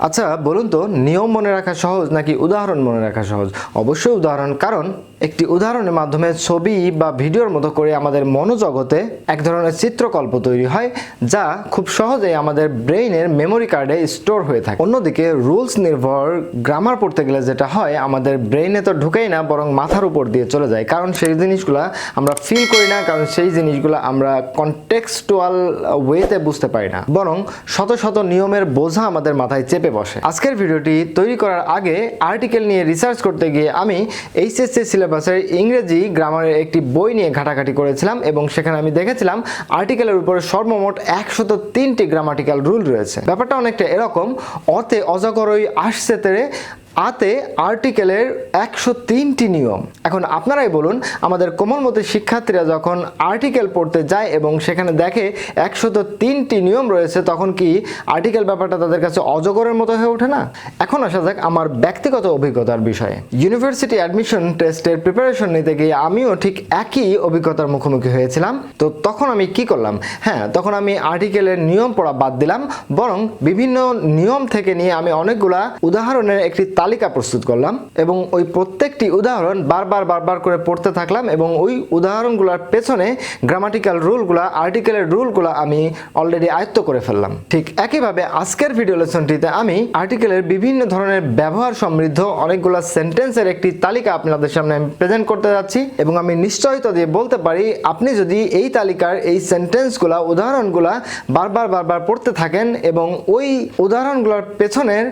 আচ্ছা বলুন তো, নিয়ম মনে রাখা সহজ নাকি উদাহরণ মনে রাখা সহজ? অবশ্যই উদাহরণ, কারণ একটি উদাহরণের মাধ্যমে ছবি বা ভিডিওর মতো করে আমাদের মনোজগতে এক ধরনের চিত্রকল্প তৈরি হয়, যা খুব সহজেই আমাদের ব্রেইনের মেমোরি কার্ডে স্টোর হয়ে থাকে। অন্যদিকে রুলস নির্ভর গ্রামার পড়তে গেলে যেটা হয়, আমাদের ব্রেইনে তো ঢুকেই না, বরং মাথার উপর দিয়ে চলে যায়। কারণ সেই জিনিসগুলো আমরা ফিল করি না, কারণ সেই জিনিসগুলো আমরা কনটেক্সটুয়াল ওয়েতে বুঝতে পারি না। বরং শত শত নিয়মের বোঝা আমাদের মাথায় চেপে বসে। আজকের ভিডিওটি তৈরি করার আগে আর্টিকেল নিয়ে রিসার্চ করতে গিয়ে আমি এইচএসসি সিলেবাসের ইংরেজি গ্রামারের একটি বই নিয়ে ঘাটাঘাটি করেছিলাম এবং সেখানে আমি দেখেছিলাম আর্টিকেলের উপরে সর্বমোট একশত তিনটি গ্রামাটিক্যাল রুল রয়েছে। ব্যাপারটা অনেকটা এরকম অতে অজগরই আসছে তেরে আতে আর্টিকেলের একশো তিনটি নিয়ম। এখন আপনারাই বলুন, আমাদের কোমলমতি শিক্ষার্থীরা যখন আর্টিকেল পড়তে যায় এবং সেখানে দেখে একশত তিনটি নিয়ম রয়েছে, তখন কি আর্টিকেল ব্যাপারটা তাদের কাছে অজগরের মতো হয়ে ওঠে না? এখন আসা যাক আমার ব্যক্তিগত অভিজ্ঞতার বিষয়ে। ইউনিভার্সিটি অ্যাডমিশন টেস্টের প্রিপারেশন নিতে গিয়ে আমিও ঠিক একই অভিজ্ঞতার মুখোমুখি হয়েছিলাম। তো তখন আমি কি করলাম? হ্যাঁ তখন আমি আর্টিকেলের নিয়ম পড়া বাদ দিলাম, বরং বিভিন্ন নিয়ম থেকে নিয়ে আমি অনেকগুলা উদাহরণের একটি তালিকা প্রস্তুত করলাম এবং ওই প্রত্যেকটি উদাহরণ বারবার বারবার করে পড়তে থাকলাম এবং ওই উদাহরণগুলোর পেছনে গ্রামাটিক্যাল রুলগুলা আর্টিকেলের রুলগুলা আমি অলরেডি আয়ত্ত করে ফেললাম। ঠিক একইভাবে আজকের ভিডিও লেসনটিতে আমি আর্টিকেলের বিভিন্ন ধরনের ব্যবহার সমৃদ্ধ অনেকগুলো সেন্টেন্সের একটি তালিকা আপনাদের সামনে আমি প্রেজেন্ট করতে যাচ্ছি এবং আমি নিশ্চয়তা দিয়ে বলতে পারি, আপনি যদি এই তালিকার এই সেন্টেন্সগুলা উদাহরণগুলা বারবার বারবার পড়তে থাকেন এবং ওই উদাহরণগুলোর পেছনের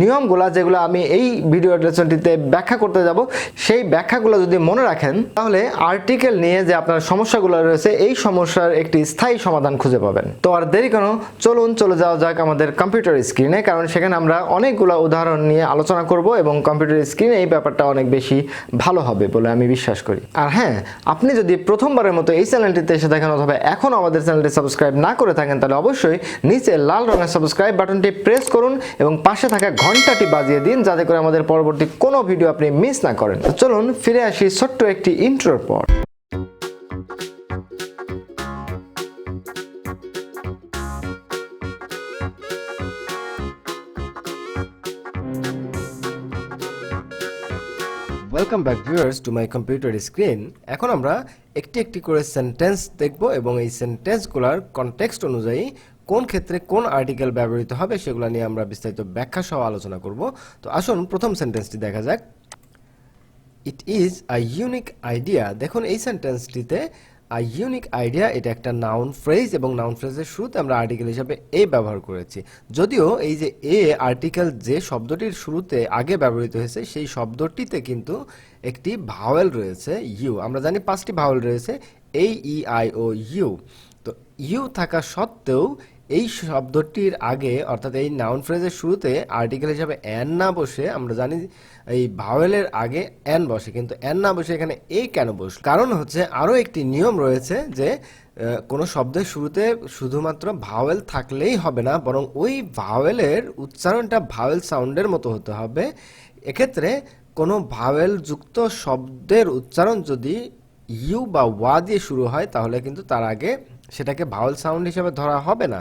নিয়মগুলা যেগুলো আমি এই ভিডিও লেসনটিতে ব্যাখ্যা করতে যাব, সেই ব্যাখ্যাগুলো যদি মনে রাখেন, তাহলে আর্টিকেল নিয়ে যে আপনার সমস্যাগুলো রয়েছে, এই সমস্যার একটি স্থায়ী সমাধান খুঁজে পাবেন। তো আর দেরি কেন? চলুন চলে যাওয়া যাক আমাদের কম্পিউটার স্ক্রিনে কারণ সেখানে আমরা অনেকগুলো উদাহরণ নিয়ে আলোচনা করব এবং কম্পিউটার স্ক্রিনে এই ব্যাপারটা অনেক বেশি ভালো হবে বলে আমি বিশ্বাস করি। আর হ্যাঁ আপনি যদি প্রথমবারের মতো এই চ্যানেলটিতে এসে দেখেন অথবা এখনও আমাদের চ্যানেলটি সাবস্ক্রাইব না করে থাকেন, তাহলে অবশ্যই নিচে লাল রঙের সাবস্ক্রাইব বাটনটি প্রেস করুন এবং পাশে থাকা ঘন্টাটি বাজিয়ে দিন যাতে করে আমাদের পরবর্তী কোনো ভিডিও আপনি মিস না করেন। চলুন ফিরে আসি ছোট্ট একটি ইন্ট্রোর পর। Welcome back viewers to my computer screen এখন আমরা একটি একটি করে সেন্টেন্স দেখব এবং এই সেন্টেন্সগুলোর কনটেক্সট অনুযায়ী কোন ক্ষেত্রে কোন আর্টিকেল ব্যবহৃত হবে সেগুলো নিয়ে আমরা বিস্তারিত ব্যাখ্যা সহ আলোচনা করব। তো আসুন প্রথম সেন্টেন্সটি দেখা যাক। It is a unique idea দেখুন, এই সেন্টেন্সটিতে আ ইউনিক আইডিয়া এটা একটা নাউন ফ্রেজ এবং নাউন ফ্রেজের শুরুতে আমরা আর্টিকেল হিসাবে এ ব্যবহার করেছি। যদিও এই যে এ আর্টিকেল যে শব্দটির শুরুতে আগে ব্যবহৃত হয়েছে, সেই শব্দটিতে কিন্তু একটি ভাওয়েল রয়েছে ইউ আমরা জানি পাঁচটি ভাওয়েল রয়েছে এই ই আই ও ইউ তো ইউ থাকা সত্ত্বেও এই শব্দটির আগে, অর্থাৎ এই নাউন ফ্রেজের শুরুতে আর্টিকেল হিসাবে অ্যান না বসে, আমরা জানি এই ভাওয়েলের আগে অ্যান বসে, কিন্তু অ্যান না বসে এখানে এ কেন বসল? কারণ হচ্ছে আরও একটি নিয়ম রয়েছে যে কোনো শব্দের শুরুতে শুধুমাত্র ভাওয়েল থাকলেই হবে না, বরং ওই ভাওয়েলের উচ্চারণটা ভাওয়েল সাউন্ডের মতো হতে হবে। এক্ষেত্রে কোনো ভাওয়েল যুক্ত শব্দের উচ্চারণ যদি ইউ বা ওয়া দিয়ে শুরু হয়, তাহলে কিন্তু তার আগে সেটাকে ভাওয়েল সাউন্ড হিসাবে ধরা হবে না,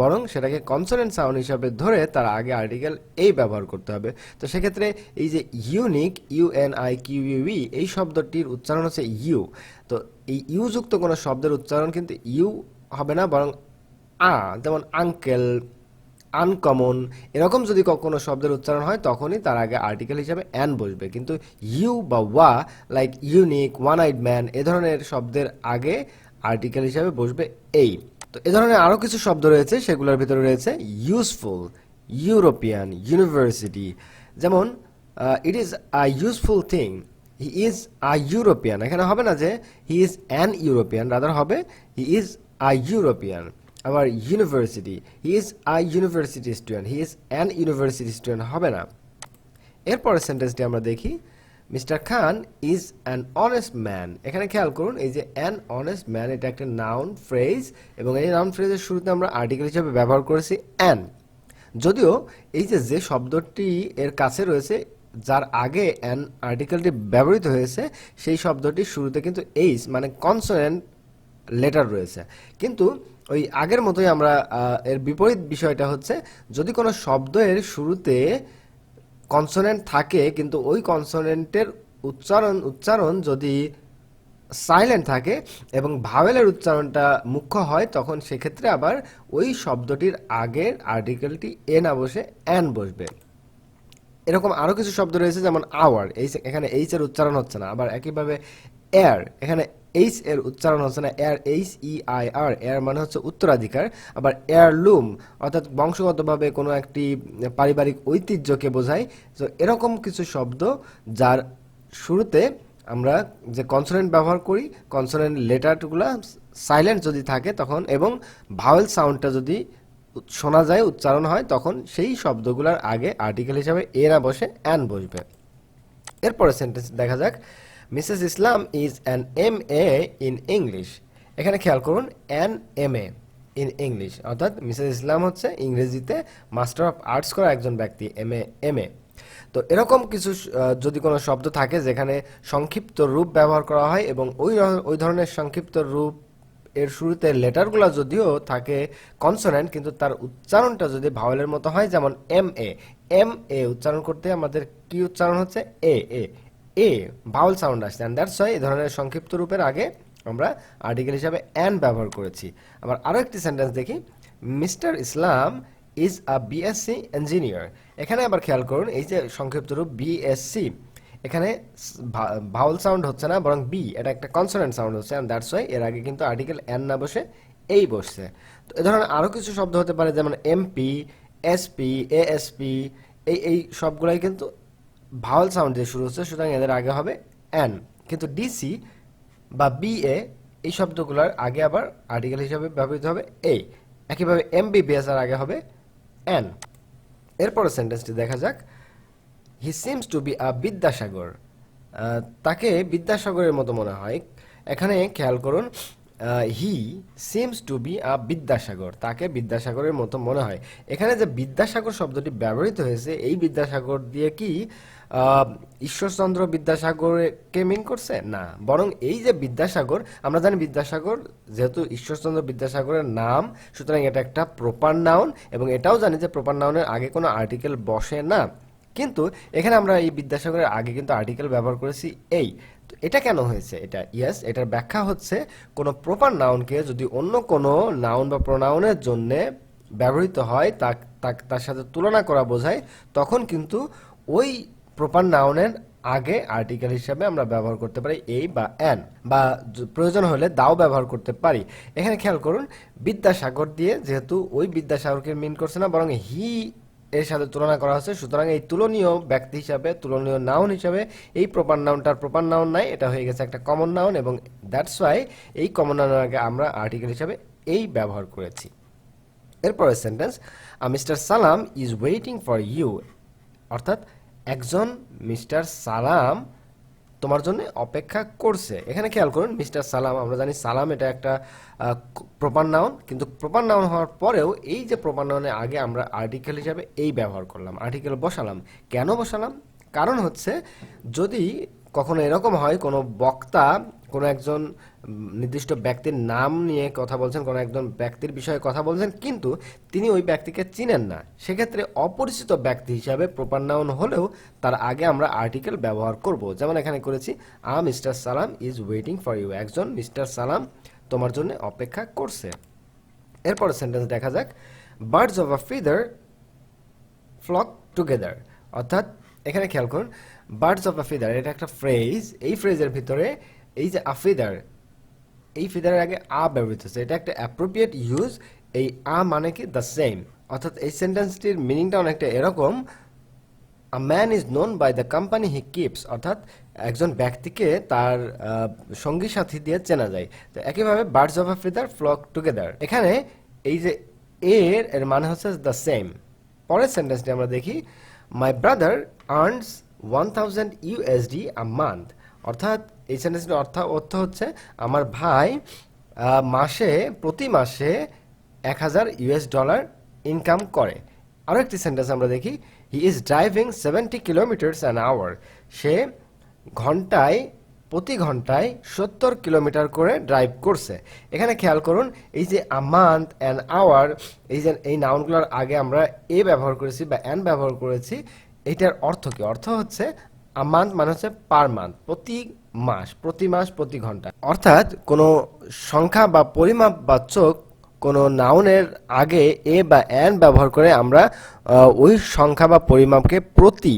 বরং সেটাকে কনসোনেন্ট সাউন্ড হিসাবে ধরে তার আগে আর্টিকেল এই ব্যবহার করতে হবে। তো সেক্ষেত্রে এই যে unique U N I Q U এই শব্দটির উচ্চারণ হচ্ছে ইউ তো এই ইউ যুক্ত কোনো শব্দের উচ্চারণ কিন্তু ইউ হবে না, বরং আ, যেমন আঙ্কেল আনকমন এরকম যদি কখনো শব্দের উচ্চারণ হয়, তখনই তার আগে আর্টিকেল হিসাবে অ্যান বসবে। কিন্তু ইউ বা ওয়া like unique one eyed man এ ধরনের শব্দের আগে আর্টিকেল হিসাবে বসবে এই। তো এ ধরনের আরও কিছু শব্দ রয়েছে, সেগুলোর ভিতরে রয়েছে ইউজফুল ইউরোপিয়ান ইউনিভার্সিটি যেমন it is a useful thing he is a European এখানে হবে না যে he is an European rather হবে হি ইজ আ ইউরোপিয়ান আবার university he is a university student he is an university student হবে না। এরপরের সেন্টেন্সটি আমরা দেখি। Mister Khan is an honest man. এখানে খেয়াল করুন, এই যে অ্যান অনেস্ট ম্যান, এটা একটা নাউন ফ্রেজ, এবং এই নাউন ফ্রেজের শুরুতে আমরা আর্টিকেল হিসেবে ব্যবহার করেছি অ্যান। যদিও এই যে যে শব্দটি এর কাছে রয়েছে, যার আগে অ্যান আর্টিকেলটি ব্যবহৃত হয়েছে, সেই শব্দটির শুরুতে কিন্তু এইচ মানে কনসোনেন্ট লেটার রয়েছে। কিন্তু ওই আগের মতোই আমরা এর বিপরীত বিষয়টা হচ্ছে, যদি কোনো শব্দের শুরুতে কনসোনেন্ট থাকে, কিন্তু ওই কনসোনেন্টের উচ্চারণ উচ্চারণ যদি সাইলেন্ট থাকে এবং ভাওয়েলের উচ্চারণটা মুখ্য হয়, তখন সেক্ষেত্রে আবার ওই শব্দটির আগের আর্টিকেলটি এ না বসে অ্যান বসবে। এরকম আরও কিছু শব্দ রয়েছে, যেমন আওয়ার এই এখানে এইচ এর উচ্চারণ হচ্ছে না, আবার একইভাবে এয়ার এখানে এইচ এর উচ্চারণ হচ্ছে না heir H E I R heir মানে হচ্ছে উত্তরাধিকার। আবার এয়ারলুম অর্থাৎ বংশগতভাবে কোনো একটি পারিবারিক ঐতিহ্যকে বোঝায়। তো এরকম কিছু শব্দ যার শুরুতে আমরা যে কনসোনেন্ট ব্যবহার করি কনসোনেন্ট লেটারগুলো সাইলেন্ট যদি থাকে তখন এবং ভাওয়েল সাউন্ডটা যদি শোনা যায়, উচ্চারণ হয়, তখন সেই শব্দগুলোর আগে আর্টিকেল হিসাবে এ না বসে অ্যান বসবে। এরপরে সেন্টেন্স দেখা যাক। Mrs Islam is an M A in English এখানে খেয়াল করুন an M A in English অর্থাৎ মিসেস ইসলাম হচ্ছে ইংরেজিতে মাস্টার অফ আর্টস করা একজন ব্যক্তি এম এ এম এ তো এরকম কিছু যদি কোনো শব্দ থাকে যেখানে সংক্ষিপ্ত রূপ ব্যবহার করা হয় এবং ওই ওই ধরনের সংক্ষিপ্ত রূপ এর শুরুতে লেটারগুলো যদিও থাকে কনসোনেন্ট কিন্তু তার উচ্চারণটা যদি ভাওয়েলের মতো হয়, যেমন এম এ এম এ উচ্চারণ করতে আমাদের কি উচ্চারণ হচ্ছে? A a a vowel sound আসছে অ্যান্ড দ্যাটস ওয়াই এই ধরনের সংক্ষিপ্ত রূপের আগে আমরা আর্টিকেল হিসাবে অ্যান ব্যবহার করেছি। আবার আরও একটি সেন্টেন্স দেখি mister Islam is a BSc engineer এখানে আবার খেয়াল করুন, এই যে সংক্ষিপ্ত রূপ বিএসসি এখানে ভাউল সাউন্ড হচ্ছে না, বরং বি এটা একটা কনসোনেন্ট সাউন্ড হচ্ছে। অ্যান্ড দ্যাটস ওয়াই এর আগে কিন্তু আর্টিকেল এন না বসে, এই বসছে। তো এ ধরনের আরও কিছু শব্দ হতে পারে, যেমন এমপি এসপি এএসপি এই এই সবগুলাই কিন্তু ভাওয়াল সাউন্ড দিয়ে শুরু হচ্ছে, সুতরাং এদের আগে হবে এন কিন্তু ডিসি বা বিএ এই শব্দগুলোর আগে আবার আর্টিকেল হিসাবে ব্যবহৃত হবে এ একইভাবে এমবিবিএস এর আগে হবে এন এরপরের সেন্টেন্সটি দেখা যাক। He seems to be a Vidyasagar. তাকে বিদ্যাসাগরের মতো মনে হয়। এখানে খেয়াল করুন he seems to be a Vidyasagar. তাকে বিদ্যাসাগরের মতো মনে হয়। এখানে যে বিদ্যাসাগর শব্দটি ব্যবহৃত হয়েছে, এই বিদ্যাসাগর দিয়ে কি ঈশ্বরচন্দ্র বিদ্যাসাগরকে মিন করছে? না। বরং এই যে বিদ্যাসাগর, আমরা জানি বিদ্যাসাগর যেহেতু ঈশ্বরচন্দ্র বিদ্যাসাগরের নাম, সুতরাং এটা একটা প্রপার নাউন এবং এটাও জানি যে প্রপার নাউনের আগে কোনো আর্টিকেল বসে না। কিন্তু এখানে আমরা এই বিদ্যাসাগরের আগে কিন্তু আর্টিকেল ব্যবহার করেছি এই। তো এটা কেন হয়েছে? এটা ইয়েস এটার ব্যাখ্যা হচ্ছে কোনো প্রপার নাউনকে যদি অন্য কোনো নাউন বা প্রোনাউনের জন্য ব্যবহৃত হয় তার সাথে তুলনা করা বোঝায়, তখন কিন্তু ওই প্রপার নাউনের আগে আর্টিকেল হিসাবে আমরা ব্যবহার করতে পারি এই বা অ্যান বা প্রয়োজন হলে দাও ব্যবহার করতে পারি। এখানে খেয়াল করুন, বিদ্যাসাগর দিয়ে যেহেতু ওই বিদ্যাসাগরকে মিন করছে না, বরং হি এর সাথে তুলনা করা হচ্ছে, সুতরাং এই তুলনীয় ব্যক্তি হিসাবে, তুলনীয় নাউন হিসাবে এই প্রপার নাউনটার প্রপার নাউন নাই, এটা হয়ে গেছে একটা কমন নাউন এবং দ্যাটস ওয়াই এই কমন নাউনের আগে আমরা আর্টিকেল হিসাবে এই ব্যবহার করেছি। এরপরের sentence mister Salam is waiting for you অর্থাৎ একজন মিস্টার সালাম তোমার জন্য অপেক্ষা করছে। এখানে খেয়াল করুন, মিস্টার সালাম, আমরা জানি সালাম এটা একটা প্রপার নাউন কিন্তু প্রপার নাউন হওয়ার পরেও এই যে প্রপার নাউনের আগে আমরা আর্টিকেল হিসাবে এই ব্যবহার করলাম আর্টিকেল বসালাম। কেন বসালাম? কারণ হচ্ছে যদি কখনো এরকম হয়, কোনো বক্তা কোনো একজন নির্দিষ্ট ব্যক্তির নাম নিয়ে কথা বলছেন, কোনো একজন ব্যক্তির বিষয়ে কথা বলছেন, কিন্তু তিনি ওই ব্যক্তিকে চিনেন না। সেক্ষেত্রে অপরিচিত ব্যক্তি হিসাবে প্রপার হলেও তার আগে আমরা আর্টিকেল ব্যবহার করব। যেমন এখানে করেছি, আ, mister Salam is waiting for you. একজন মিস্টার সালাম তোমার জন্য অপেক্ষা করছে। এরপরে সেন্টেন্স দেখা যাক। Birds of a feather flock together. অর্থাৎ, এখানে খেয়াল করুন, বার্ডস অফ আ ফিদার, এটা একটা ফ্রেজ এই ফ্রেজের ভিতরে এই যে আফিদার এই ফিদারের আগে আ ব্যবহৃত হচ্ছে। এটা একটা অ্যাপ্রোপ্রিয়েট ইউজ এই আ মানে কি দ্য সেম অর্থাৎ এই সেন্টেন্সটির মিনিংটা অনেকটা এরকম। A man is known by the company he keeps অর্থাৎ একজন ব্যক্তিকে তার সঙ্গী সাথী দিয়ে চেনা যায়। তো একইভাবে birds of a feather flock together এখানে এই যে এর এর মানে হচ্ছে দ্য সেম পরের সেন্টেন্সটি আমরা দেখি my brother earns one thousand USD a month অর্থাৎ এই সেন্টেন্সটির অর্থ অর্থ হচ্ছে আমার ভাই মাসে, প্রতি মাসে এক হাজার ইউএস ডলার ইনকাম করে। আরও একটি সেন্টেন্স আমরা দেখি he is driving seventy kilometres an hour সে ঘন্টায়, প্রতি ঘন্টায় সত্তর কিলোমিটার করে ড্রাইভ করছে। এখানে খেয়াল করুন, এই যে আ মান্থ অ্যান আওয়ার এই যে, এই নাউনগুলোর আগে আমরা এ ব্যবহার করেছি বা অ্যান ব্যবহার করেছি, এটার অর্থ কি? অর্থ হচ্ছে মান্থ মানে হচ্ছে পার মান্থ প্রতি মাস প্রতি মাস, প্রতি ঘণ্টা। অর্থাৎ কোনো সংখ্যা বা পরিমাপ বাচক কোনো নাউনের আগে এ বা অ্যান ব্যবহার করে আমরা ওই সংখ্যা বা পরিমাপকে প্রতি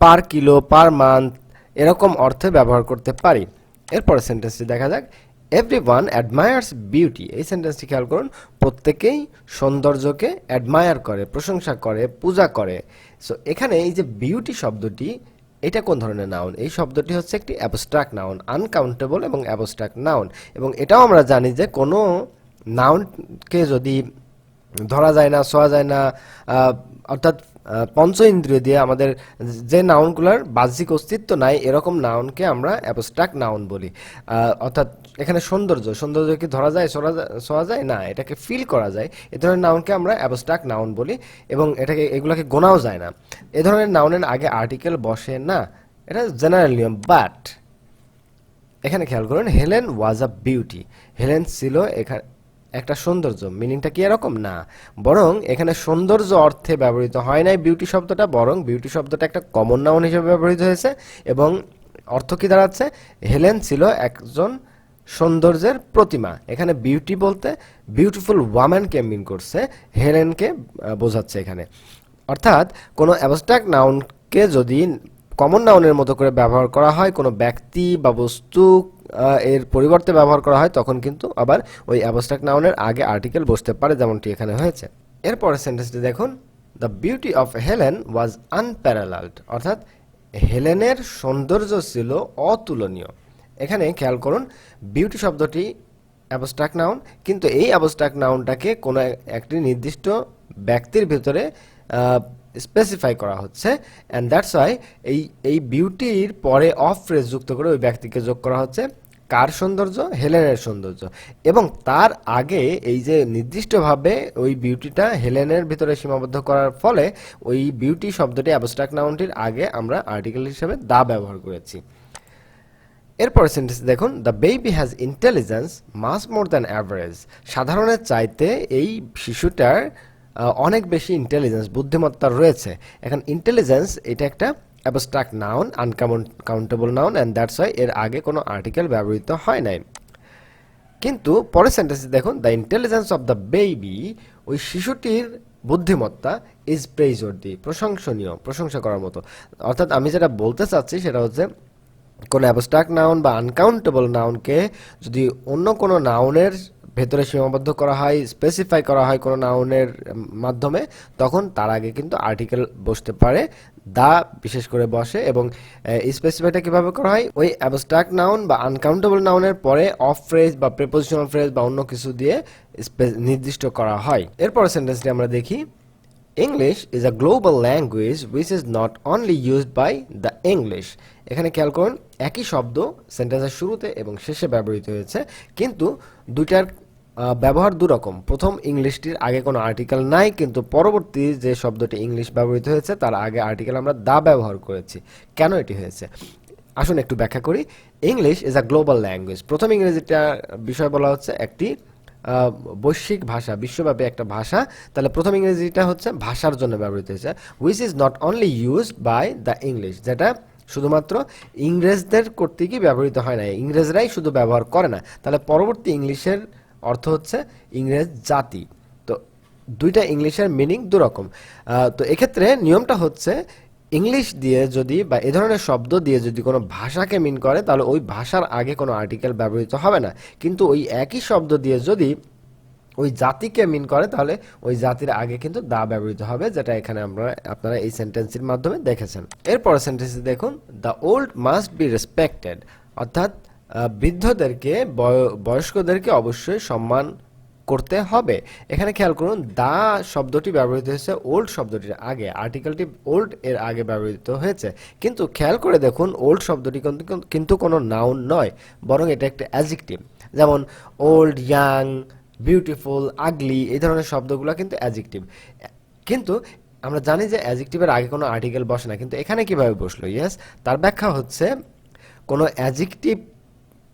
পার কিলো পার মান্থ এরকম অর্থে ব্যবহার করতে পারি। এরপরে সেন্টেন্সটি দেখা যাক। এভরি ওয়ান অ্যাডমায়ার্স বিউটি এই সেন্টেন্সটি খেয়াল করুন, প্রত্যেকেই সৌন্দর্যকে অ্যাডমায়ার করে, প্রশংসা করে, পূজা করে। সো এখানে এই যে বিউটি শব্দটি এটা কোন ধরনের নাউন এই শব্দটি হচ্ছে একটি অ্যাবস্ট্রাক্ট নাউন আনকাউন্টেবল এবং অ্যাবস্ট্রাক্ট নাউন এবং এটাও আমরা জানি যে কোনো নাউনকে যদি ধরা যায় না, শোয়া যায় না অর্থাৎ পঞ্চ ইন্দ্রিয় দিয়ে আমাদের যে নাউনগুলোর বাহ্যিক অস্তিত্ব নাই, এরকম নাউনকে আমরা অ্যাবস্ট্রাক্ট নাউন বলি। অর্থাৎ এখানে সৌন্দর্য সৌন্দর্য কি ধরা যায় ছোঁয়া যায় না, এটাকে ফিল করা যায়। এ ধরনের নাউনকে আমরা অ্যাবস্ট্রাক্ট নাউন বলি এবং এটাকে, এগুলোকে গোনাও যায় না। এ ধরনের নাউনের আগে আর্টিকেল বসে না, এটা জেনারেল নিয়ম বাট এখানে খেয়াল করুন Helen was a beauty Helen ছিল এখানে একটা সৌন্দর্য মিনিংটা কি এরকম? না। বরং এখানে সৌন্দর্য অর্থে ব্যবহৃত হয় নাই বিউটি শব্দটা, বরং বিউটি শব্দটা একটা কমন নাউন হিসেবে ব্যবহৃত হয়েছে এবং অর্থ কি দাঁড়াচ্ছে? হেলেন ছিল একজন সৌন্দর্যের প্রতিমা। এখানে বিউটি বলতে বিউটিফুল ওয়াম্যানকে মিন করছে হেলেনকে বোঝাচ্ছে এখানে। অর্থাৎ কোনো অ্যাবস্ট্রাক্ট নাউনকে যদি কমন নাউনের মতো করে ব্যবহার করা হয়, কোনো ব্যক্তি বা বস্তু এর পরিবর্তে ব্যবহার করা হয়, তখন কিন্তু আবার ওই অ্যাবস্ট্রাক্ট নাউনের আগে আর্টিকেল বসতে পারে, যেমনটি এখানে হয়েছে। এরপরের সেন্টেন্সটি দেখুন। The beauty of Helen was unparalleled অর্থাৎ হেলেনের সৌন্দর্য ছিল অতুলনীয়। এখানে খেয়াল করুন বিউটি শব্দটি অ্যাবস্ট্রাক্ট নাউন কিন্তু এই অ্যাবস্ট্রাক্ট নাউনটাকে কোনো একটি নির্দিষ্ট ব্যক্তির ভিতরে স্পেসিফাই করা হচ্ছে। অ্যান্ড দ্যাটস ওয়াই এই এই বিউটির পরে অফ ফ্রেজ যুক্ত করে ওই ব্যক্তিকে যোগ করা হচ্ছে, কার সৌন্দর্য? হেলেনের সৌন্দর্য। এবং তার আগে এই যে নির্দিষ্টভাবে ওই বিউটিটা হেলেনের ভিতরে সীমাবদ্ধ করার ফলে, ওই বিউটি শব্দটি অ্যাবস্ট্রাক্ট নাউনটির আগে আমরা আর্টিকেল হিসেবে দা ব্যবহার করেছি। এরপরের সেন্টেন্স দেখুন the baby has intelligence much more than average সাধারণের চাইতে এই শিশুটার অনেক বেশি ইন্টেলিজেন্স বুদ্ধিমত্তা রয়েছে। এখন ইন্টেলিজেন্স এটা একটা abstract noun uncountable noun and that's why এর আগে কোনো আর্টিকেল ব্যবহৃত হয় নাই। কিন্তু পরের সেন্টেন্সে দেখুন the intelligence of the baby ওই শিশুটির বুদ্ধিমত্তা ইজ প্রেইজওয়ার্দি প্রশংসনীয়, প্রশংসা করার মতো। অর্থাৎ আমি যেটা বলতে চাচ্ছি সেটা হচ্ছে কোনো অ্যাবস্ট্রাক্ট নাউন বা আনকাউন্টেবল নাউনকে যদি অন্য কোনো নাউনের ভেতরে সীমাবদ্ধ করা হয় স্পেসিফাই করা হয় কোনো নাউনের মাধ্যমে, তখন তার আগে কিন্তু আর্টিকেল বসতে পারে, দা বিশেষ করে বসে এবং স্পেসিফাইটা কীভাবে করা হয়? ওই অ্যাবস্ট্রাক্ট নাউন বা আনকাউন্টেবল নাউনের পরে অফ ফ্রেজ বা প্রেপোজিশনাল ফ্রেজ বা অন্য কিছু দিয়ে নির্দিষ্ট করা হয়। এরপর সেন্টেন্সটি আমরা দেখি। English is a global language which is not only used by the English এখানে খেয়াল করুন, একই শব্দ সেন্টেন্সের শুরুতে এবং শেষে ব্যবহৃত হয়েছে, কিন্তু দুইটার ব্যবহার দুরকম। প্রথম ইংলিশটির আগে কোনো আর্টিকেল নাই, কিন্তু পরবর্তী যে শব্দটি ইংলিশ ব্যবহৃত হয়েছে, তার আগে আর্টিকেল আমরা দা ব্যবহার করেছি। কেন এটি হয়েছে? আসুন একটু ব্যাখ্যা করি। English is a global language প্রথম ইংরেজিটা বিষয় বলা হচ্ছে একটি বৈশ্বিক ভাষা, বিশ্বব্যাপী একটা ভাষা, তাহলে প্রথম ইংরেজিটা হচ্ছে ভাষার জন্য ব্যবহৃত হয়েছে which is not only used by the English যেটা শুধুমাত্র ইংরেজদের কর্তৃকই ব্যবহৃত হয় না, ইংরেজরাই শুধু ব্যবহার করে না। তাহলে পরবর্তী ইংলিশের অর্থ হচ্ছে ইংরেজ জাতি। তো দুইটা ইংলিশের মিনিং দুরকম। তো এক্ষেত্রে নিয়মটা হচ্ছে ইংলিশ দিয়ে যদি বা এ ধরনের শব্দ দিয়ে যদি কোনো ভাষাকে মিন করে, তাহলে ওই ভাষার আগে কোনো আর্টিকেল ব্যবহৃত হবে না। কিন্তু ওই একই শব্দ দিয়ে যদি ওই জাতিকে মিন করে, তাহলে ওই জাতির আগে কিন্তু দা ব্যবহৃত হবে, যেটা এখানে আমরা, আপনারা এই সেন্টেন্সের মাধ্যমে দেখেছেন। এরপর সেন্টেন্সে দেখুন the old must be respected অর্থাৎ বৃদ্ধদেরকে, বয়- বয়স্কদেরকে অবশ্যই সম্মান করতে হবে। এখানে খেয়াল করুন, দা শব্দটি ব্যবহৃত হয়েছে, ওল্ড শব্দটির আগে। আর্টিকেলটি ওল্ড এর আগে ব্যবহৃত হয়েছে। কিন্তু খেয়াল করে দেখুন, ওল্ড শব্দটি কিন্তু- কোনো নাউন নয়, বরং এটা একটা অ্যাজেক্টিভ যেমন, ওল্ড ইয়াং বিউটিফুল আগলি এই ধরনের শব্দগুলো কিন্তু অ্যাজেক্টিভ কিন্তু আমরা জানি যে অ্যাজিকটিভের আগে কোনো আর্টিকেল বসে না। কিন্তু এখানে কীভাবে বসল? ইয়েস তার ব্যাখ্যা হচ্ছে, কোনো অ্যাজেক্টিভ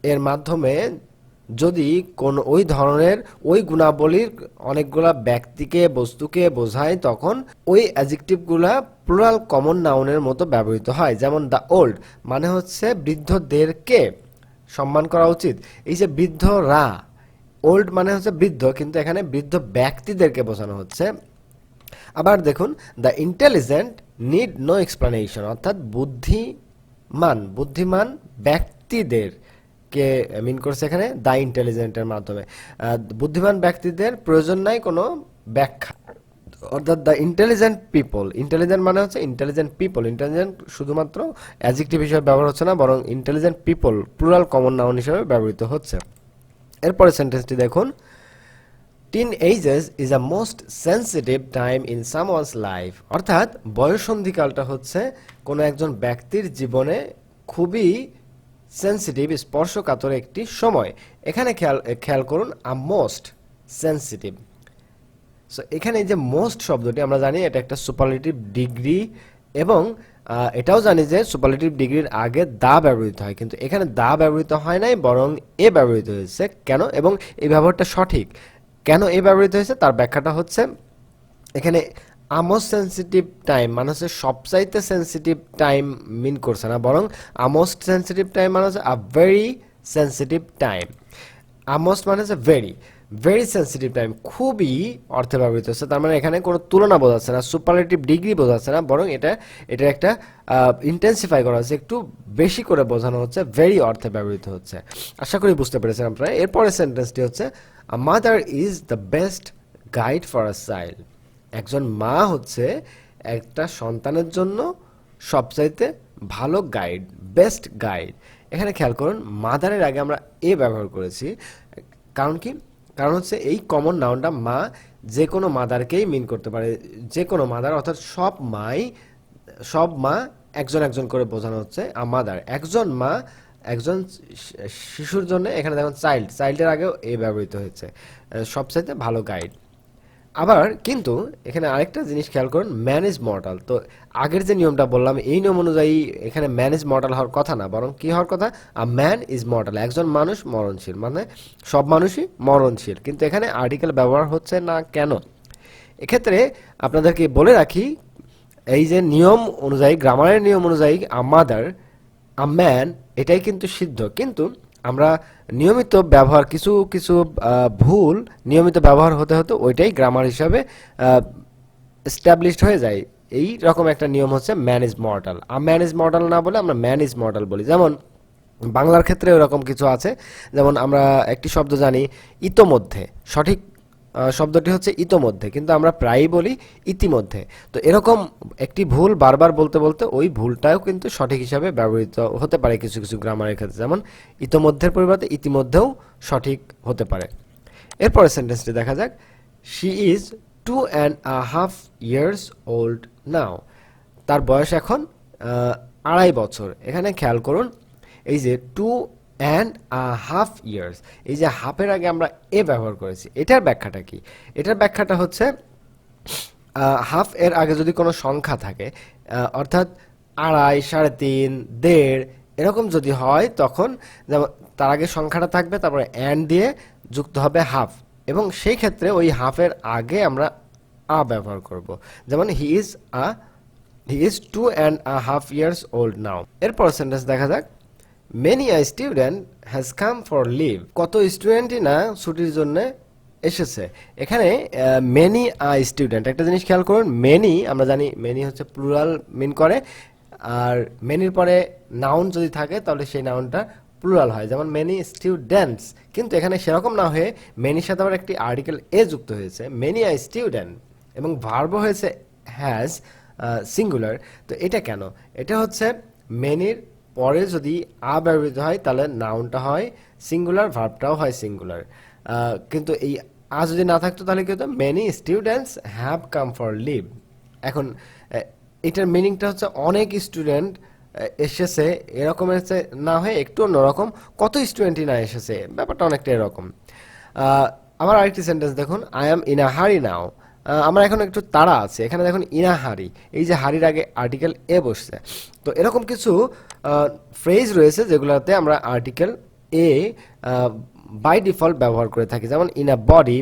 এর মাধ্যমে যদি কোন ওই ধরনের ওই গুণাবলীর অনেকগুলা ব্যক্তিকে, বস্তুকে বোঝায়, তখন ওই অ্যাজেক্টিভগুলা প্লুরাল কমন নাউনের মতো ব্যবহৃত হয়। যেমন দ্য ওল্ড মানে হচ্ছে বৃদ্ধদেরকে সম্মান করা উচিত। এই যে বৃদ্ধরা ওল্ড মানে হচ্ছে বৃদ্ধ, কিন্তু এখানে বৃদ্ধ ব্যক্তিদেরকে বোঝানো হচ্ছে। আবার দেখুন the intelligent need no explanation অর্থাৎ বুদ্ধিমান বুদ্ধিমান ব্যক্তিদের কে মিন করছে এখানে? দ্য ইন্টেলিজেন্টের মাধ্যমে। বুদ্ধিমান ব্যক্তিদের প্রয়োজন নাই কোনো ব্যাখ্যা। অর্থাৎ দ্য ইন্টেলিজেন্ট পিপল ইন্টেলিজেন্ট মানে হচ্ছে ইন্টেলিজেন্ট পিপল ইন্টেলিজেন্ট শুধুমাত্র অ্যাজেক্টিভ হিসেবে ব্যবহার হচ্ছে না, বরং intelligent people plural common noun হিসেবে ব্যবহৃত হচ্ছে। এরপরে সেন্টেন্সটি দেখুন। Teen ages is a most sensitive time in someone's life অর্থাৎ বয়সন্ধিকালটা হচ্ছে কোনো একজন ব্যক্তির জীবনে খুবই সেন্সিটিভ স্পর্শকাতর একটি সময়। এখানে খেয়াল খেয়াল করুন, আ মোস্ট সেন্সিটিভ সো এখানে যে মোস্ট শব্দটি আমরা জানি, এটা একটা সুপারলেটিভ ডিগ্রি এবং এটাও জানি যে সুপারলেটিভ ডিগ্রির আগে দা ব্যবহৃত হয়। কিন্তু এখানে দা ব্যবহৃত হয় নাই, বরং এ ব্যবহৃত হয়েছে। কেন? এবং এই ব্যবহারটা সঠিক। কেন এ ব্যবহৃত হয়েছে? তার ব্যাখ্যাটা হচ্ছে, এখানে আমোস সেন্সিটিভ টাইম মানে হচ্ছে সবচাইতে সেন্সিটিভ টাইম মিন করছে না, বরং আমোস্ট সেন্সিটিভ টাইম মানে হচ্ছে a very sensitive time a most মানে হচ্ছে ভেরি ভেরি সেন্সিটিভ টাইম খুবই অর্থে ব্যবহৃত হচ্ছে, তার মানে এখানে কোনো তুলনা বোঝাচ্ছে না সুপারলেটিভ ডিগ্রি বোঝাচ্ছে না, বরং এটা এটা একটা ইন্টেন্সিফাই করা হচ্ছে, একটু বেশি করে বোঝানো হচ্ছে ভেরি অর্থে ব্যবহৃত হচ্ছে। আশা করি বুঝতে পেরেছেন আপনারা। এরপরের সেন্টেন্সটি হচ্ছে mother is the best guide for a child একজন মা হচ্ছে একটা সন্তানের জন্য সবচাইতে ভালো গাইড বেস্ট গাইড এখানে খেয়াল করুন মাদারের আগে আমরা এ ব্যবহার করেছি। কারণ কি? কারণ হচ্ছে এই কমন নাউনটা মা যে কোনো মাদারকেই মিন করতে পারে। যে কোনো মাদার অর্থাৎ সব মাই, সব মা একজন একজন করে বোঝানো হচ্ছে মাদার একজন মা একজন শিশুর জন্য এখানে দেখুন চাইল্ড চাইল্ডের আগেও এ ব্যবহৃত হয়েছে। সবচাইতে ভালো গাইড আবার কিন্তু এখানে আরেকটা জিনিস খেয়াল করুন ম্যানেজ মর্টাল তো আগের যে নিয়মটা বললাম, এই নিয়ম অনুযায়ী এখানে ম্যানেজ মর্টাল হওয়ার কথা না, বরং কি হওয়ার কথা? আ ম্যান ইজ মর্টাল একজন মানুষ মরণশীল মানে সব মানুষই মরণশীল। কিন্তু এখানে আর্টিকেল ব্যবহার হচ্ছে না কেন? এক্ষেত্রে আপনাদেরকে বলে রাখি, এই যে নিয়ম অনুযায়ী গ্রামারের নিয়ম অনুযায়ী আ মাদার আ ম্যান এটাই কিন্তু সিদ্ধ। কিন্তু আমরা নিয়মিত ব্যবহার, কিছু কিছু ভুল নিয়মিত ব্যবহার হতে হতে ওইটাই গ্রামার হিসাবে এস্টাবলিশড হয়ে যায়। এই রকম একটা নিয়ম হচ্ছে ম্যানেজ মডেল আর ম্যানেজ মডেল না বলে আমরা ম্যানেজ মডেল বলি। যেমন, বাংলার ক্ষেত্রে এরকম কিছু আছে। যেমন আমরা একটি শব্দ জানি, ইতোমধ্যে। সঠিক শব্দটি হচ্ছে ইতোমধ্যে, কিন্তু আমরা প্রায়ই বলি ইতিমধ্যে। তো এরকম একটি ভুল বারবার বলতে বলতে ওই ভুলটাও কিন্তু সঠিক হিসাবে ব্যবহৃত হতে পারে কিছু কিছু গ্রামারের ক্ষেত্রে। যেমন, ইতোমধ্যের পরিবর্তে ইতিমধ্যেও সঠিক হতে পারে। এরপরের সেন্টেন্সটি দেখা যাক। She is two and a half years old now তার বয়স এখন আড়াই বছর। এখানে খেয়াল করুন, এই যে টু অ্যান্ড হাফ ইয়ার্স এই যে হাফের আগে আমরা এ ব্যবহার করেছি, এটার ব্যাখ্যাটা কি? এটার ব্যাখ্যাটা হচ্ছে হাফ এর আগে যদি কোনো সংখ্যা থাকে অর্থাৎ আড়াই, সাড়ে তিন, দেড়, এরকম যদি হয়, তখন যেমন তার আগে সংখ্যাটা থাকবে, তারপরে অ্যান্ড দিয়ে যুক্ত হবে হাফ এবং সেই ক্ষেত্রে ওই হাফের আগে আমরা আ ব্যবহার করব। যেমন he is a he is two and a half years old now এরপর সেন্টেন্স দেখা যাক। Many a student has come for leave কত স্টুডেন্টই না ছুটির জন্য এসেছে। এখানে মেনি আ স্টুডেন্ট একটা জিনিস খেয়াল করুন মেনি আমরা জানি মেনি হচ্ছে প্লুরাল মিন করে। আর মেনির পরে নাউন যদি থাকে, তাহলে সেই নাউনটা প্লুরাল হয়। যেমন মেনি স্টুডেন্টস কিন্তু এখানে সেরকম না হয়ে মেনির সাথে আবার একটি আর্টিকেল এ যুক্ত হয়েছে। মেনি আ স্টুডেন্ট এবং ভার্ব হয়েছে হ্যাজ সিঙ্গুলার তো এটা কেন? এটা হচ্ছে মেনির পরে যদি আ ব্যবহৃত হয়, তাহলে নাউনটা হয় সিঙ্গুলার ভার্বটাও হয় সিঙ্গুলার কিন্তু এই আ যদি না থাকতো, তাহলে কি হতো? Many students have come for leave এখন এটার মিনিংটা হচ্ছে অনেক স্টুডেন্ট এসেছে, এরকম হচ্ছে না হয়ে একটু অন্যরকম, কত স্টুডেন্টই না এসেছে? ব্যাপারটা অনেকটা এরকম। আবার আরেকটি সেন্টেন্স দেখুন আই এম ইন আ হারি নাও আমার এখন একটু তাড়া আছে। এখানে দেখুন ইনা হারি। এই যে হারির আগে আর্টিকেল এ বসছে। তো এরকম কিছু ফ্রেজ রয়েছে যেগুলোতে আমরা আর্টিকেল এ বাই ডিফল্ট ব্যবহার করে থাকি। যেমন in a body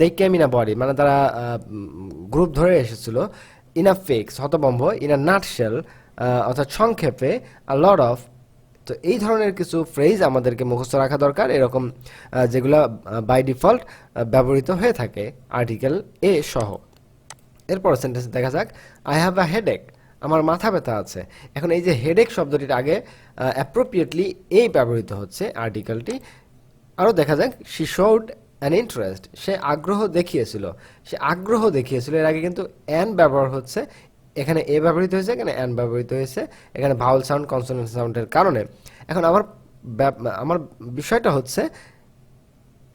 they came in a body মানে তারা গ্রুপ ধরে এসেছিল। ইন আ ফিক্স হতবম্ব ইন আ নাটশেল অর্থাৎ সংক্ষেপে আ লট অফ তো এই ধরনের কিছু ফ্রেজ আমাদেরকে মুখস্থ রাখা দরকার। এরকম যেগুলো বাই ডিফল্ট ব্যবহৃত হয়ে থাকে আর্টিকেল এ সহ। এরপর সেন্টেন্স দেখা যাক। আই হ্যাভ আ হেডেক আমার মাথা ব্যথা আছে। এখন এই যে হেডেক শব্দটির আগে অ্যাপ্রোপ্রিয়েটলি এই ব্যবহৃত হচ্ছে আর্টিকেলটি আরও দেখা যাক শি শোড অ্যান ইন্টারেস্ট সে আগ্রহ দেখিয়েছিল। সে আগ্রহ দেখিয়েছিল। এর আগে কিন্তু অ্যান ব্যবহার হচ্ছে। এখানে এ ব্যবহৃত হয়েছে, এখানে অ্যান ব্যবহৃত হয়েছে, এখানে ভাউল সাউন্ড কনসোনেন্ট সাউন্ডের কারণে। এখন আমার আমার বিষয়টা হচ্ছে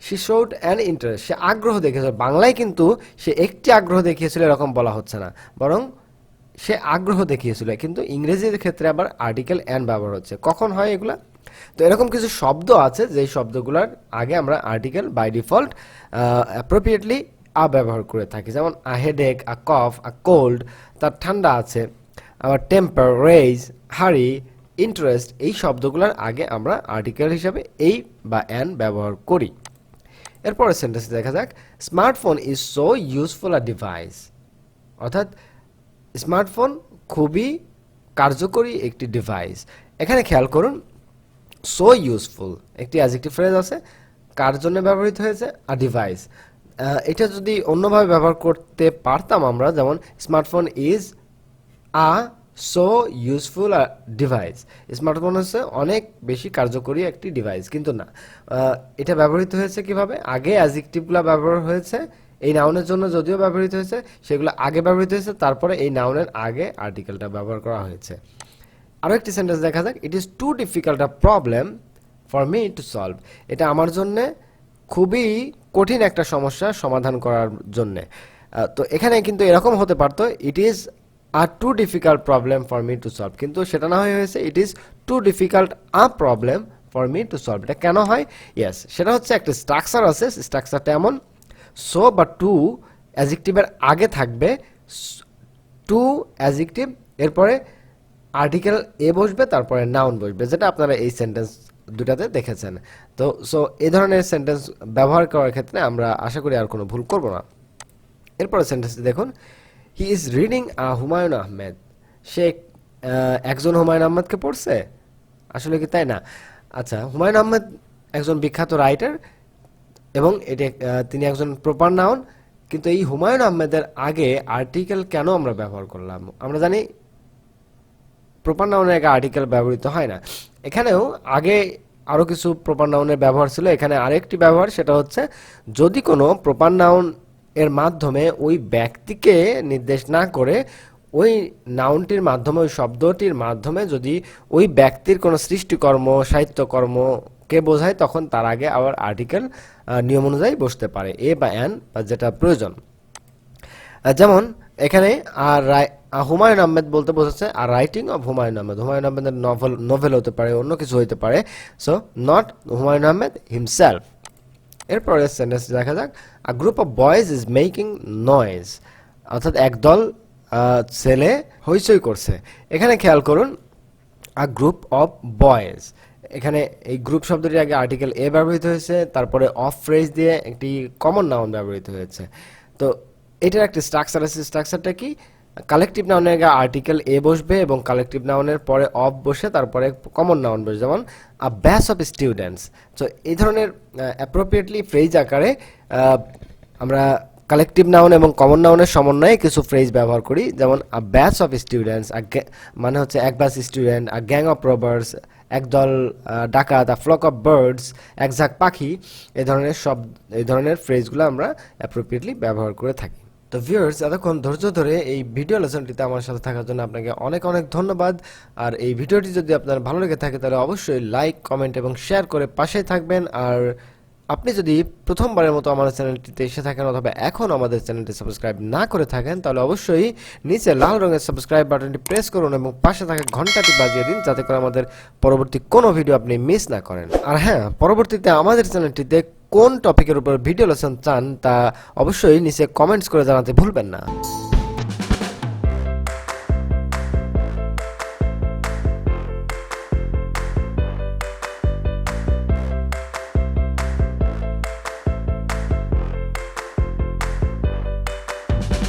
সি শোড অ্যান ইন্টারেস্ট সে আগ্রহ দেখিয়েছিল। বাংলায় কিন্তু সে একটি আগ্রহ দেখিয়েছিল, এরকম বলা হচ্ছে না। বরং সে আগ্রহ দেখিয়েছিল, কিন্তু ইংরেজির ক্ষেত্রে আবার আর্টিকেল অ্যান ব্যবহার হচ্ছে। কখন হয় এগুলা? তো এরকম কিছু শব্দ আছে, যেই শব্দগুলোর আগে আমরা article by default appropriately a ব্যবহার করে থাকি। যেমন আ হেডেক আ কফ আ কোল্ড তার ঠান্ডা আছে। আবার টেম্পার রেজ হারি ইন্টারেস্ট এই শব্দগুলোর আগে আমরা আর্টিকেল হিসাবে এই বা অ্যান ব্যবহার করি। এরপরের সেন্টেন্স দেখা যাক। Smartphone is so useful a device অর্থাৎ স্মার্টফোন খুবই কার্যকরী একটি ডিভাইস এখানে খেয়াল করুন সো ইউজফুল একটি অ্যাজেক্টিভ ফ্রেজ আছে, কার জন্য ব্যবহৃত হয়েছে? আ ডিভাইস এটা যদি অন্যভাবে ব্যবহার করতে পারতাম আমরা, যেমন smartphone is a so useful device smartphone হচ্ছে অনেক বেশি কার্যকরী একটি ডিভাইস কিন্তু না। এটা ব্যবহৃত হয়েছে কীভাবে? আগে অ্যাজেক্টিভগুলো ব্যবহার হয়েছে, এই নাউনের জন্য যদিও ব্যবহৃত হয়েছে, সেগুলো আগে ব্যবহৃত হয়েছে, তারপরে এই নাউনের আগে আর্টিকেলটা ব্যবহার করা হয়েছে। আরও একটি সেন্টেন্স দেখা যাক। It is too difficult a problem for me to solve এটা আমার জন্যে খুবই কঠিন একটা সমস্যার সমাধান করার জন্যে। তো এখানে কিন্তু এরকম হতে পারতো it is a too difficult problem for me to solve কিন্তু সেটা না হয়ে হয়েছে it is too difficult a problem for me to solve এটা কেন হয়? ইয়েস সেটা হচ্ছে একটা স্ট্রাকচার আছে স্ট্রাকচারটা এমন সো বা টু অ্যাজিকটিভের আগে থাকবে টু অ্যাজেক্টিভ এরপরে আর্টিকেল এ বসবে, তারপরে নাউন বসবে, যেটা আপনারা এই সেন্টেন্স দুটাতে দেখেছেন। তো সো এই ধরনের সেন্টেন্স ব্যবহার করার ক্ষেত্রে আমরা আশা করি আর কোনো ভুল করব না। এরপরে সেন্টেন্সটি দেখুন he is reading a, Humayun Ahmed. সে একজন হুমায়ুন আহমেদকে পড়ছে? আসলে কি তাই না? আচ্ছা হুমায়ুন আহমেদ একজন বিখ্যাত রাইটার এবং এটি তিনি একজন প্রপার নাউন কিন্তু এই হুমায়ুন আহমেদের আগে আর্টিকেল কেন আমরা ব্যবহার করলাম? আমরা জানি প্রপার নাউনের আগে আর্টিকেল ব্যবহৃত হয় না। এখানেও আগে আরও কিছু প্রপার নাউনের ব্যবহার ছিল। এখানে আরেকটি ব্যবহার, সেটা হচ্ছে যদি কোনো প্রপার নাউন এর মাধ্যমে ওই ব্যক্তিকে নির্দেশ না করে, ওই নাউনটির মাধ্যমে, ওই শব্দটির মাধ্যমে যদি ওই ব্যক্তির কোনো সৃষ্টিকর্ম সাহিত্যকর্মকে বোঝায়, তখন তার আগে আবার আর্টিকেল নিয়ম অনুযায়ী বসতে পারে, এ বা অ্যান বা যেটা প্রয়োজন। যেমন এখানে আর হুমায়ুন আহমেদ বলতে বোঝাচ্ছে আর রাইটিং অফ হুমায়ুন আহমেদ। হুমায়ুন আহমেদের নভেল নোভেল হতে পারে, অন্য কিছু হতে পারে। So not Humayun Ahmed himself এরপরে সেন্টেন্স দেখা যাক। A group of boys is making noise অর্থাৎ একদল ছেলে হইচই করছে। এখানে খেয়াল করুন আ গ্রুপ অফ বয়েজ এখানে এই গ্রুপ শব্দটির আগে আর্টিকেল এ ব্যবহৃত হয়েছে, তারপরে অফ ফ্রেজ দিয়ে একটি কমন নাউন ব্যবহৃত হয়েছে। তো, এটার একটি স্ট্রাকচার আছে। স্ট্রাকচারটা কি? কালেকটিভ নাউনের আগে আর্টিকেল এ বসবে এবং কালেকটিভ নাউনের পরে অফ বসে তারপরে কমন নাউন বসবে, যেমন আ ব্যাস অফ স্টুডেন্টস। তো এই ধরনের অ্যাপ্রোপ্রিয়েটলি ফ্রেজ আকারে আমরা কালেকটিভ নাউন এবং কমন নাউনের সমন্বয়ে কিছু ফ্রেজ ব্যবহার করি, যেমন আ ব্যাচ অফ স্টুডেন্টস মানে হচ্ছে এক batch student, a gang of robbers একদল ডাকাত, আ ফ্লক অফ বার্ডস, এক ঝাঁক পাখি, এ ধরনের সব, এই ধরনের ফ্রেজগুলো আমরা অ্যাপ্রোপ্রিয়েটলি ব্যবহার করে থাকি। তো ভিউয়ার্স এতক্ষণ ধৈর্য ধরে এই ভিডিও লেসনটিতে আমার সাথে থাকার জন্য আপনাকে অনেক অনেক ধন্যবাদ। আর এই ভিডিওটি যদি আপনার ভালো লেগে থাকে, তাহলে অবশ্যই লাইক কমেন্ট এবং শেয়ার করে পাশে থাকবেন। আর আপনি যদি প্রথমবারের মতো আমাদের চ্যানেলটিতে এসে থাকেন অথবা এখন আমাদের চ্যানেলটি সাবস্ক্রাইব না করে থাকেন, তাহলে অবশ্যই নিচে লাল রঙের সাবস্ক্রাইব বাটনটি প্রেস করুন এবং পাশে থাকা ঘন্টাটি বাজিয়ে দিন, যাতে করে আমাদের পরবর্তী কোনো ভিডিও আপনি মিস না করেন। আর হ্যাঁ পরবর্তীতে আমাদের চ্যানেলটিতে কোন টপিকের উপর ভিডিও লেসন চান তা অবশ্যই নিচে কমেন্টস করে জানাতে ভুলবেন না।